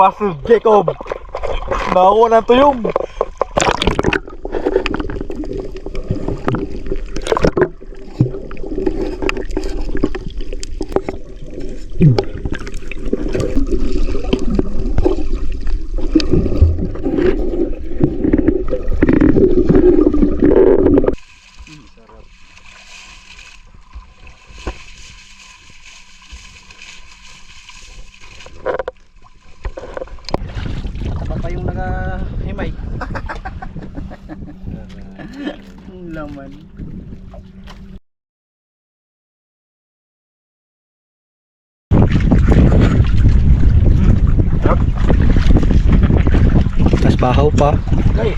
Master Jacob. Nakakuha ng tuyong. Ano Ang laman. Mas bahaw pa. Okay.